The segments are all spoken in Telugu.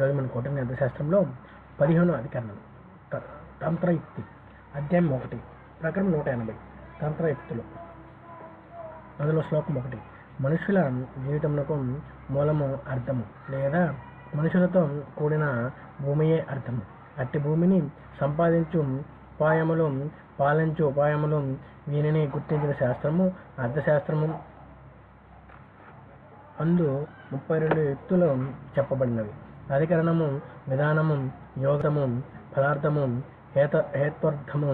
ఈరోజు మన కోటని అర్థశాస్త్రంలో పదిహేను అధికరణం త- తంత్రయుక్తి. అధ్యాయం ఒకటి. ప్రకరణం నూట ఎనభై. తంత్రయుక్తులు. అందులో శ్లోకం ఒకటి. మనుషుల జీవితంలో మూలము అర్థము లేదా మనుషులతో కూడిన భూమియే అర్థము. అట్టి భూమిని సంపాదించు ఉపాయములు పాలించు ఉపాయములు వీనిని గుర్తించిన శాస్త్రము అర్థశాస్త్రము అందు ముప్పై రెండు యుక్తులు చెప్పబడినవి. అధికరణము విధానము యోగము పదార్థము హేత హేత్వర్థము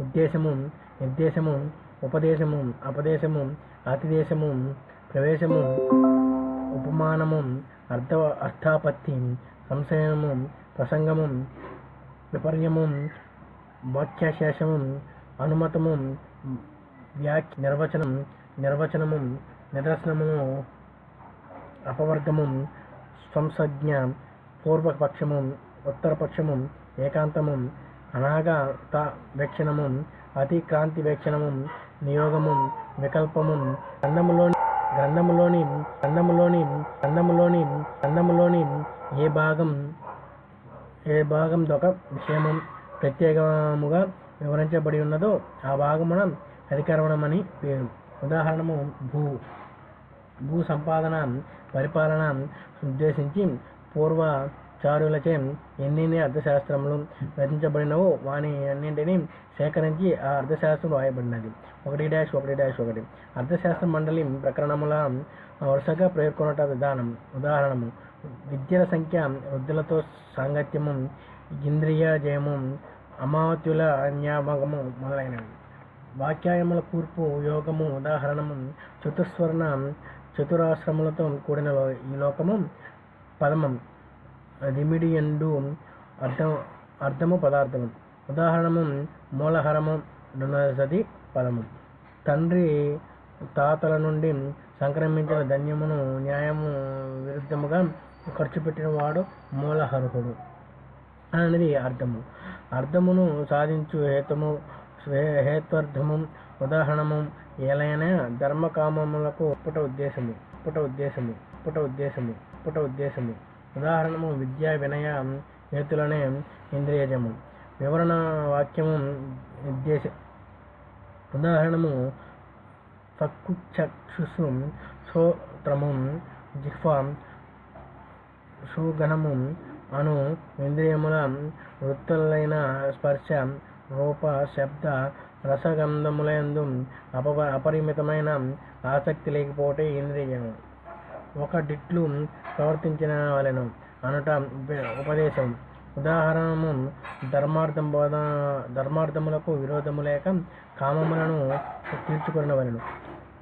ఉద్దేశము నిర్దేశము ఉపదేశము అపదేశము అతిదేశము ప్రవేశము ఉపమానము అర్థ అర్థాపత్తి సంశయము ప్రసంగము విపర్యము వాక్యశేషము అనుమతము వ్యాఖ్య నిర్వచనం నిర్వచనము నిదర్శనము అపవర్గము సంసజ్ఞ పూర్వపక్షము ఉత్తరపక్షము ఏకాంతము అనాగత వీక్షణము అతిక్రాంతి వీక్షణము నియోగము వికల్పము గ్రంథములోని గ్రంథములోని గ్రంథములోని గ్రంథములోని గ్రంథములోని ఏ భాగం ఏ భాగం ఒక విషయము ప్రత్యేకముగా వివరించబడి ఉన్నదో ఆ భాగమున అధికరణమని పేరు. ఉదాహరణము భూ. భూ సంపాదన పరిపాలన ఉద్దేశించి పూర్వ ఆచార్యులచే ఎన్ని అర్థశాస్త్రములు రచించబడినవో వాని అన్నింటినీ సేకరించి ఆ అర్థశాస్త్రం రాయబడినది. ఒకటి డాష్ ఒకటి డాష్ ఒకటి. అర్థశాస్త్ర మండలి ప్రకరణముల వరుసగా పేర్కొనట విధానం. ఉదాహరణము విద్యల సంఖ్య వృద్ధులతో సాంగత్యము ఇంద్రియ జయము అమాత్యుల అన్యామగము మొదలైనవి. వాక్యాయముల కూర్పు యోగము ఉదాహరణము చతుస్వర్ణ చతురాశ్రములతో కూడిన ఈ లోకము పదమం. దిమిడియండు అర్థం అర్థము పదార్థము. ఉదాహరణము మూలహరము రుణసది పదము. తండ్రి తాతల నుండి సంక్రమించిన ధన్యమును న్యాయము విరుద్ధముగా ఖర్చు పెట్టిన వాడు అనేది అర్థము. అర్థమును సాధించు హేతము హేత్వర్థము ఉదాహరణము ఏలైనా ధర్మకామములకు పుట ఉద్దేశము పుట ఉద్దేశము పుట ఉద్దేశము పుట ఉద్దేశము. ఉదాహరణము విద్యా వినయ హేతులనే ఇంద్రియజము. వివరణ వాక్యము నిర్దేశ ఉదాహరణము చక్షుసు శ్రోత్రము జిహ్వ సుగణము అను ఇంద్రియముల వృత్తులైన స్పర్శ రూప శబ్ద రసగంధములందు అప అపరిమితమైన ఆసక్తి లేకపోతే ఇంద్రియము. ఒక డిట్లు ప్రవర్తించిన వలెను అనట ఉప- ఉపదేశం. ఉదాహరణము ధర్మార్థం బోధ ధర్మార్థములకు విరోధము లేక కామములను తీర్చుకునవలను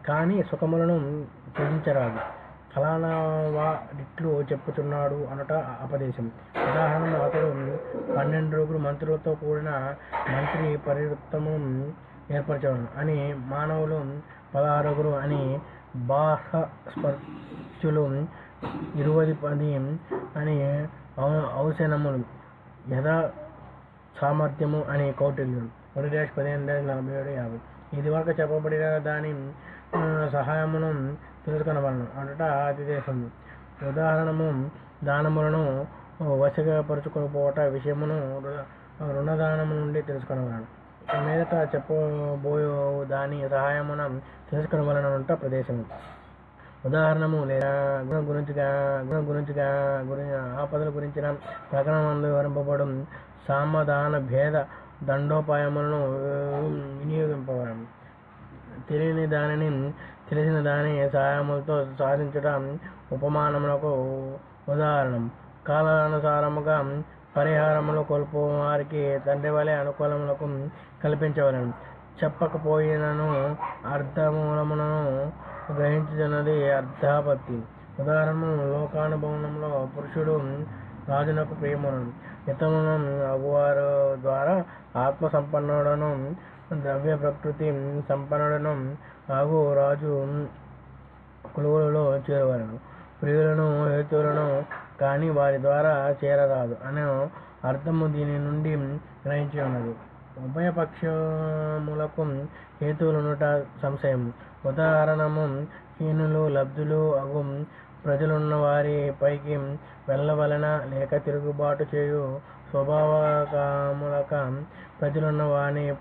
కానీ సుఖములను త్యజించరాదు. ఫలానా వాడిట్లు చెప్పుచున్నాడు అనట అపదేశం. ఉదాహరణ అతడు పన్నెండు రోజులు మంత్రులతో కూడిన మంత్రి పరివృత్తము ఏర్పరచడం అని మానవులు పదహారుగురు అని బాహ స్పర్శులు ఇరువది పది అని అవసరములు యథా సామర్థ్యము అని కౌటిల్యం ఒకటి డాష్ పదిహేను డాష్ నలభై ఏడు యాభై. ఇది వరకు చెప్పబడిన దాని సహాయమును సహాయమును తెలుసుకొనవలను అతి అతిదేశము ఉదాహరణము దానములను వశపరుచుకోకపోవట విషయమును రుణదానము నుండి తెలుసుకొనవలను మీదట చెప్పబోయో దాని సహాయమున తెలుసుకొనవలనంట ప్రదేశము ఉదాహరణము లేదా గుణం గురించిగా గుణం గురించిగా గురి ఆపదల గురించిన ప్రకరణంలో వివరింపబడం సామధాన భేద దండోపాయములను వినియోగింపడం తెలియని దానిని తెలిసిన దాని సహాయములతో సాధించడం ఉపమానములకు ఉదాహరణం. కాలానుసారముగా పరిహారములు కోల్పో వారికి తండ్రి వలె అనుకూలములకు కల్పించవలను. చెప్పకపోయినను అర్థమూలములను గ్రహించుతున్నది అర్థాపత్తి. ఉదాహరణ లోకానుభవనంలో పురుషుడు రాజునకు ప్రియమును. ఇతమును అగువారు ద్వారా ఆత్మ సంపన్నుడను ద్రవ్య ప్రకృతి సంపన్నుడను ఆగు రాజు కొలువులలో చేరవలను. ప్రియులను హేతువులను కానీ వారి ద్వారా చేరరాదు అనే అర్థము దీని నుండి గ్రహించి ఉన్నది ఉభయపక్షములకు హేతువులునుట సంశయం. ఉదాహరణము హీనులు లబ్ధులు అగు ప్రజలున్న వారి పైకి వెళ్ళవలన లేక తిరుగుబాటు చేయు స్వభావకాములక ప్రజలున్న వాని పై